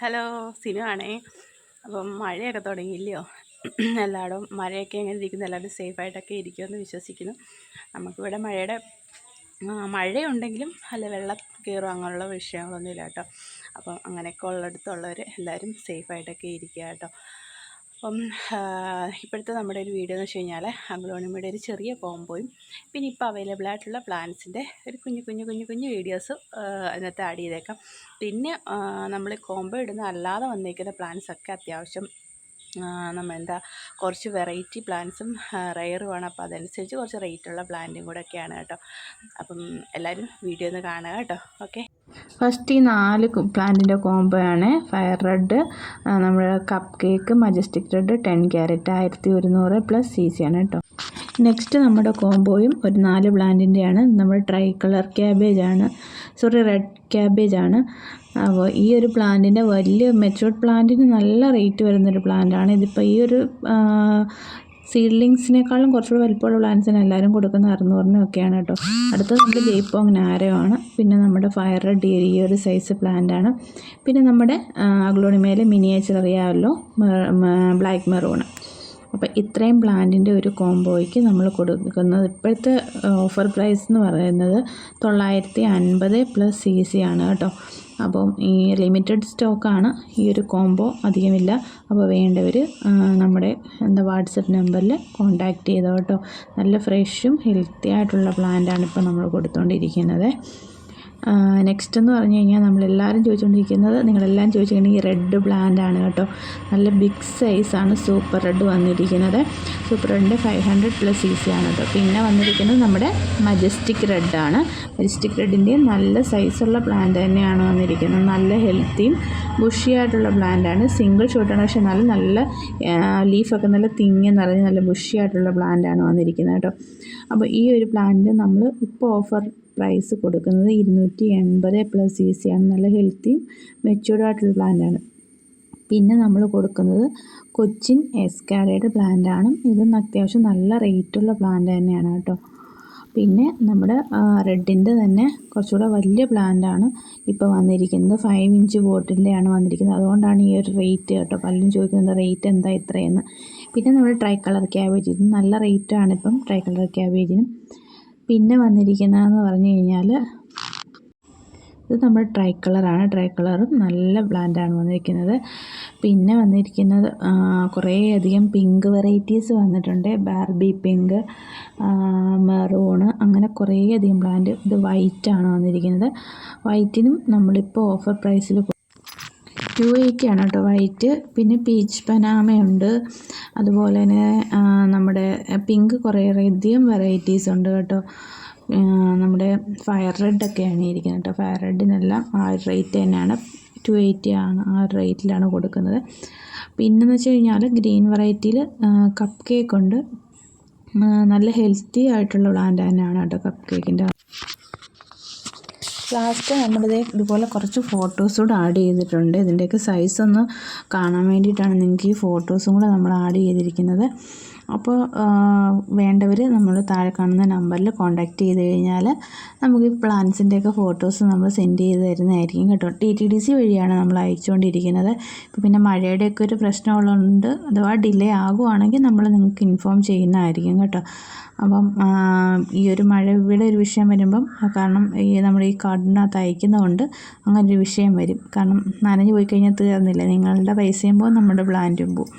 Hello Sinu അപ്പം മഴയൊക്കെ തുടങ്ങിയില്ലയോ? എല്ലാവരും മഴയൊക്കെ എങ്ങനെ ഇരിക്കുന്നു. എല്ലാവരും സേഫായിട്ടൊക്കെ ഇരിക്കുമെന്ന് വിശ്വസിക്കുന്നു. നമുക്കിവിടെ മഴയുടെ മഴയുണ്ടെങ്കിലും അല്ല വെള്ളം കയറും അങ്ങനെയുള്ള വിഷയങ്ങളൊന്നുമില്ല കേട്ടോ. അപ്പം അങ്ങനെയൊക്കെ ഉള്ളിടത്തുള്ളവർ എല്ലാവരും സേഫായിട്ടൊക്കെ ഇരിക്കുക കേട്ടോ. അപ്പം ഇപ്പോഴത്തെ നമ്മുടെ ഒരു വീഡിയോ എന്ന് വെച്ച് കഴിഞ്ഞാൽ അഗ്ലോണിമയുടെ ഒരു ചെറിയ കോംബോയും പിന്നെ ഇപ്പോൾ അവൈലബിൾ ആയിട്ടുള്ള പ്ലാൻസിന്റെ ഒരു കുഞ്ഞു കുഞ്ഞു കുഞ്ഞു കുഞ്ഞു വീഡിയോസ് അതിനകത്ത് ആഡ് ചെയ്തേക്കാം. പിന്നെ നമ്മൾ കോംബോ ഇടുന്ന അല്ലാതെ വന്നേക്കുന്ന പ്ലാന്റ്സൊക്കെ അത്യാവശ്യം നമ്മൾ എന്താ കുറച്ച് വെറൈറ്റി പ്ലാന്റ്സും റെയറുമാണ് അപ്പോൾ അതനുസരിച്ച് കുറച്ച് റേറ്റുള്ള പ്ലാന്റും കൂടെ ഒക്കെയാണ് കേട്ടോ. അപ്പം എല്ലാവരും വീഡിയോ ഒന്ന് കാണുക കേട്ടോ. ഓക്കെ. ഫസ്റ്റ് ഈ നാല് പ്ലാന്റിന്റെ കോംബോ ആണ്. ഫയർ റെഡ് നമ്മുടെ cup cake majestic red ten carrot ആയിരത്തി ഒരുന്നൂറ് പ്ലസ് സി സി ആണ് കേട്ടോ നെക്സ്റ്റ് നമ്മുടെ കോംബോയും ഒരു നാല് പ്ലാന്റിന്റെയാണ് നമ്മൾ ട്രൈ കളർ ക്യാബേജ് ആണ്. സോറി റെഡ് ക്യാബേജ് ആണ്. അപ്പോൾ ഈ ഒരു പ്ലാന്റിന്റെ വലിയ മെച്ചൂർഡ് പ്ലാന്റിന് നല്ല റേറ്റ് വരുന്നൊരു പ്ലാന്റാണ് ഇതിപ്പോൾ ഈ ഒരു സീഡ്ലിങ്സിനേക്കാളും കുറച്ചുകൂടി വലിപ്പമുള്ള പ്ലാന്റ്സിന് എല്ലാവരും കൊടുക്കുന്ന അറുന്നൂറിനൊക്കെയാണ് കേട്ടോ. അടുത്തത് നമ്മുടെ ജയ്പോങ് നാരോ ആണ് പിന്നെ നമ്മുടെ ഫയർ റെഡ് ഈ ഒരു സൈസ് ആണ്. പിന്നെ നമ്മുടെ അഗ്ലോണിമയിലെ മിനിയേച്ചർ അറിയാമല്ലോ ബ്ലാക്ക് മെറൂൺ അപ്പോൾ ഇത്രയും പ്ലാന്റിന്റെ ഒരു കോംബോയ്ക്ക് നമ്മൾ കൊടുക്കുന്നത് ഇപ്പോഴത്തെ ഓഫർ പ്രൈസ് എന്ന് പറയുന്നത് തൊള്ളായിരത്തി അൻപത് പ്ലസ് സി സി ആണ് കേട്ടോ. അപ്പം ഈ ലിമിറ്റഡ് സ്റ്റോക്കാണ് ഈ ഒരു കോംബോ അധികമില്ല. അപ്പോൾ വേണ്ടവർ നമ്മുടെ എന്താ വാട്സപ്പ് നമ്പറിൽ കോൺടാക്റ്റ് ചെയ്തോ കേട്ടോ. നല്ല ഫ്രഷും ഹെൽത്തി ആയിട്ടുള്ള പ്ലാന്റാണ് ഇപ്പോൾ നമ്മൾ കൊടുത്തുകൊണ്ടിരിക്കുന്നത് നെക്സ്റ്റ് എന്ന് പറഞ്ഞു കഴിഞ്ഞാൽ നമ്മളെല്ലാവരും ചോദിച്ചുകൊണ്ടിരിക്കുന്നത് നിങ്ങളെല്ലാം ചോദിച്ചിട്ടുണ്ടെങ്കിൽ റെഡ് പ്ലാന്റ് ആണ് കേട്ടോ. നല്ല ബിഗ് സൈസാണ് സൂപ്പർ റെഡ് വന്നിരിക്കുന്നത്. Super റെഡിന്റെ five hundred plus C C ആണ് കേട്ടോ. പിന്നെ വന്നിരിക്കുന്നത് നമ്മുടെ മജസ്റ്റിക് റെഡാണ് മജസ്റ്റിക് റെഡിന്റെ നല്ല സൈസുള്ള പ്ലാന്റ് തന്നെയാണ് വന്നിരിക്കുന്നത്. നല്ല ഹെൽത്തിയും ബുഷിയായിട്ടുള്ള പ്ലാന്റാണ് സിംഗിൾ ഷൂട്ടാണ് പക്ഷേ നല്ല നല്ല ലീഫൊക്കെ നല്ല തിങ്ങി നിറഞ്ഞ് നല്ല ബുഷിയായിട്ടുള്ള പ്ലാന്റാണ് വന്നിരിക്കുന്നത് കേട്ടോ. അപ്പോൾ ഈ ഒരു പ്ലാന്റ് നമ്മൾ ഇപ്പോൾ ഓഫർ പ്രൈസ് കൊടുക്കുന്നത് ഇരുന്നൂറ്റി എൺപത് പ്ലസ് സി സി ആണ്. നല്ല ഹെൽത്തിയും മെച്യൂർഡ് ആയിട്ടുള്ള പ്ലാന്റാണ് പിന്നെ നമ്മൾ കൊടുക്കുന്നത് കൊച്ചിൻ എസ്കാരയുടെ പ്ലാന്റാണ് ഇതും അത്യാവശ്യം നല്ല റേറ്റുള്ള പ്ലാന്റ് തന്നെയാണ് കേട്ടോ. പിന്നെ നമ്മുടെ റെഡിന്റെ തന്നെ കുറച്ചുകൂടെ വലിയ പ്ലാന്റാണ് ഇപ്പോൾ വന്നിരിക്കുന്നത്. ഫൈവ് ഇഞ്ച് ബോട്ടിന്റെയാണ് വന്നിരിക്കുന്നത്. അതുകൊണ്ടാണ് ഈ ഒരു റേറ്റ് കേട്ടോ. പലരും ചോദിക്കുന്നത് റേറ്റ് എന്താ ഇത്രയെന്ന്. പിന്നെ നമ്മുടെ ട്രൈ കളർ ക്യാബേജ് ഇത് നല്ല റേറ്റാണ് ഇപ്പം ട്രൈ കളർ ക്യാബേജിനും പിന്നെ വന്നിരിക്കുന്നതെന്ന് പറഞ്ഞു കഴിഞ്ഞാൽ ഇത് ട്രൈ കളറാണ്. ട്രൈ കളറും നല്ല ബ്ലാൻഡാണ് വന്നിരിക്കുന്നത്. പിന്നെ വന്നിരിക്കുന്നത് കുറേയധികം പിങ്ക് വെറൈറ്റീസ് വന്നിട്ടുണ്ട്. ബാർബി പിങ്ക് മെറൂണ് അങ്ങനെ കുറേയധികം പ്ലാന്റ് ഇത് വൈറ്റാണ് വന്നിരിക്കുന്നത്. വൈറ്റിനും നമ്മളിപ്പോൾ ഓഫർ പ്രൈസിൽ ടു എയ്റ്റി ആണ് കേട്ടോ വൈറ്റ് പിന്നെ പീച്ച് പനാമയുണ്ട് അതുപോലെ തന്നെ നമ്മുടെ പിങ്ക് കുറേ അധികം വെറൈറ്റീസ് ഉണ്ട് കേട്ടോ. നമ്മുടെ ഫയർ റെഡൊക്കെയാണ് ഇരിക്കുന്നത് കേട്ടോ. ഫയർ റെഡിനെല്ലാം ആ റേറ്റ് തന്നെയാണ്. ടു എയ്റ്റി ആണ് ആ റേറ്റിലാണ് കൊടുക്കുന്നത്. പിന്നെന്ന് വെച്ച് കഴിഞ്ഞാൽ ഗ്രീൻ വെറൈറ്റിയിൽ കപ്പ് കേക്ക് ഉണ്ട്. നല്ല ഹെൽത്തി ആയിട്ടുള്ള പ്ലാന്റ് തന്നെയാണ് കേട്ടോ കപ്പ് കേക്കിന്റെ ലാസ്റ്റ് നമ്മളിത് ഇതുപോലെ കുറച്ച് ഫോട്ടോസ് കൂടെ ആഡ് ചെയ്തിട്ടുണ്ട്. ഇതിന്റെയൊക്കെ സൈസ് ഒന്ന് കാണാൻ വേണ്ടിയിട്ടാണ് നിങ്ങൾക്ക് ഈ ഫോട്ടോസും കൂടെ നമ്മൾ ആഡ് ചെയ്തിരിക്കുന്നത്. അപ്പോൾ വേണ്ടവർ നമ്മൾ താഴെ കാണുന്ന നമ്പറിൽ കോൺടാക്റ്റ് ചെയ്ത് കഴിഞ്ഞാൽ നമുക്ക് ഈ പ്ലാൻസിന്റെയൊക്കെ ഫോട്ടോസ് നമ്മൾ സെൻഡ് ചെയ്ത് തരുന്നതായിരിക്കും കേട്ടോ. ടി ടി ഡി സി വഴിയാണ് നമ്മൾ അയച്ചുകൊണ്ടിരിക്കുന്നത്. ഇപ്പോൾ പിന്നെ മഴയുടെയൊക്കെ ഒരു പ്രശ്നമുള്ളതുകൊണ്ട് അഥവാ ഡിലേ ആകുവാണെങ്കിൽ നമ്മൾ നിങ്ങൾക്ക് ഇൻഫോം ചെയ്യുന്നതായിരിക്കും കേട്ടോ. അപ്പം ഈ ഒരു മഴ ഇവിടെ ഒരു വിഷയം വരുമ്പം കാരണം ഈ നമ്മുടെ ഈ കാർഡിനകത്ത് അയക്കുന്നതുകൊണ്ട് അങ്ങനെ ഒരു വിഷയം വരും. കാരണം നനഞ്ഞു പോയി കഴിഞ്ഞാൽ തീർന്നില്ല. നിങ്ങളുടെ പൈസയും പോകും നമ്മുടെ പ്ലാന്റും പോകും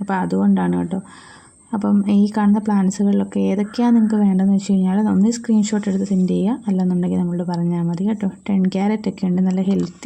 അപ്പോൾ അതുകൊണ്ടാണ് കേട്ടോ. അപ്പം ഈ കാണുന്ന പ്ലാൻസുകളിലൊക്കെ ഏതൊക്കെയാണ് നിങ്ങൾക്ക് വേണ്ടതെന്ന് വെച്ച് കഴിഞ്ഞാൽ ഒന്ന് സ്ക്രീൻഷോട്ട് എടുത്ത് സെൻഡ് ചെയ്യുക. അല്ലെന്നുണ്ടെങ്കിൽ നമ്മളോട് പറഞ്ഞാൽ മതി കേട്ടോ. ടെൻ ക്യാരറ്റ് ഒക്കെ ഉണ്ട്. നല്ല ഹെൽത്തി